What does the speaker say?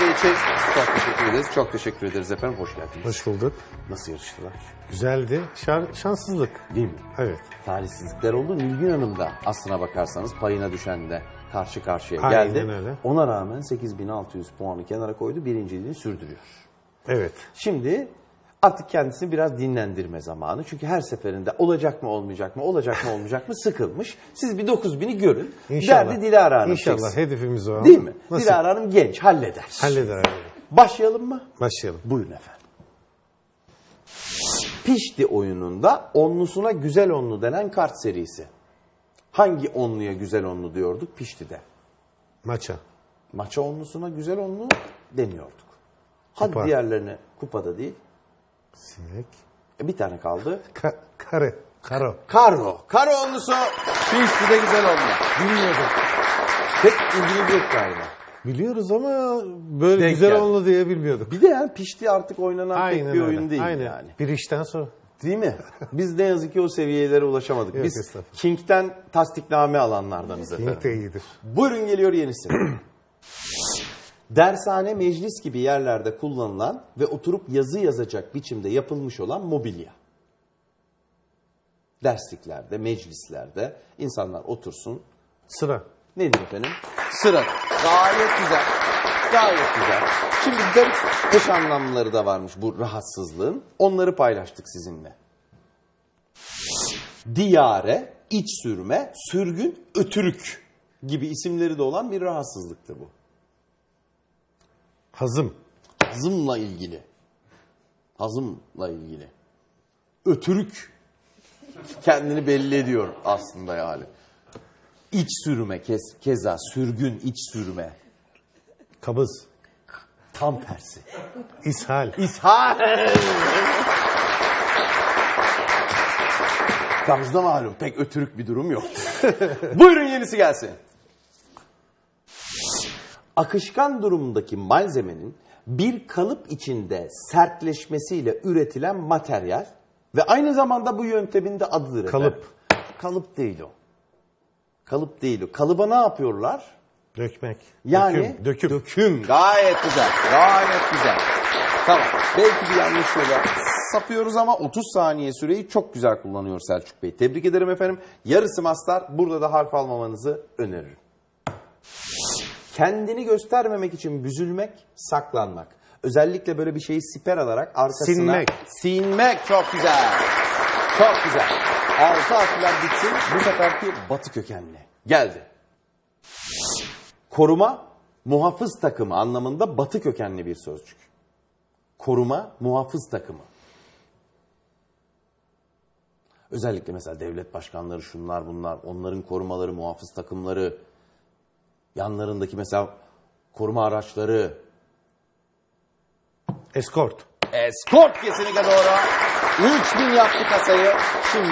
Çok teşekkür ederiz. Çok teşekkür ederiz efendim. Hoş geldiniz. Hoş bulduk. Nasıl yarıştılar? Güzeldi. Şar- şanssızlık. Değil mi? Evet. Talihsizlikler oldu. Nilgün Hanım da aslına bakarsanız payına düşen de karşı karşıya Aynen geldi. öyle. Ona rağmen 8600 puanı kenara koydu. Birinciliğini sürdürüyor. Evet. Şimdi artık kendisini biraz dinlendirme zamanı. Çünkü her seferinde olacak mı olmayacak mı, olacak mı olmayacak mı sıkılmış. Siz bir 9000'i görün. İnşallah. Derdi Dilara Hanım İnşallah çeksin. hedefimiz o. Değil mi? Nasıl? Dilara Hanım genç, halleder. Halleder abi. Başlayalım mı? Başlayalım. Buyurun efendim. Pişti oyununda onlusuna güzel onlu denen kart serisi. Hangi onluya güzel onlu diyorduk Pişti'de? Maça. Maça onlusuna güzel onlu deniyorduk. Hadi Kupa. diğerlerine kupada değil. Sinek. E, bir tane kaldı. Ka- kare. Karo. Karo. Karo onlusu Pişti'de güzel onlu. Bilmiyordum. Pek ilginiz yok galiba. Biliyoruz ama böyle Denk güzel geldi. oldu diye bilmiyorduk. Bir de yani Pişti artık oynanan Aynen pek bir öyle. oyun değil Aynen. yani. Bir işten sonra. Değil mi? Biz ne yazık ki o seviyelere ulaşamadık. Yok, Biz. King'den tasdikname alanlardanız efendim. Link de iyidir. Buyurun geliyor yenisi. Dershane, meclis gibi yerlerde kullanılan ve oturup yazı yazacak biçimde yapılmış olan mobilya. Dersliklerde, meclislerde insanlar otursun. Sıra. Nedir efendim? Sıra. Gayet güzel. Gayet güzel. Şimdi garip eş anlamları da varmış bu rahatsızlığın. Onları paylaştık sizinle. Diyare, iç sürme, sürgün, ötürük gibi isimleri de olan bir rahatsızlıktır bu. Hazım. Hazımla ilgili. Hazımla ilgili. Ötürük kendini belli ediyor aslında yani. İç sürme kez, keza sürgün iç sürme. Kabız. Tam tersi. İshal. İshal. Kabızda malum pek ötürük bir durum yok. Buyurun yenisi gelsin. Akışkan durumdaki malzemenin bir kalıp içinde sertleşmesiyle üretilen materyal ve aynı zamanda bu yöntemin de adıdır. Kalıp. efendim. Kalıp değil o. Kalıp değil o. Kalıba ne yapıyorlar? Dökmek. Yani Döküm. Döküm. döküm. Gayet güzel. Gayet güzel. Tamam. Belki bir yanlış yola sapıyoruz ama 30 saniye süreyi çok güzel kullanıyor Selçuk Bey. Tebrik ederim efendim. Yarısı mastar. Burada da harf almamanızı öneririm. Kendini göstermemek için büzülmek, saklanmak. Özellikle böyle bir şeyi siper alarak arkasına... Sinmek. Sinmek çok güzel. Çok güzel. Altı harfler bitsin. Bu seferki batı kökenli. Geldi. Koruma, muhafız takımı anlamında batı kökenli bir sözcük. Koruma, muhafız takımı. Özellikle mesela devlet başkanları şunlar bunlar, onların korumaları, muhafız takımları, yanlarındaki mesela koruma araçları. Eskort. Eskort kesinlikle doğru. 3000 yaptı kasayı. Şimdi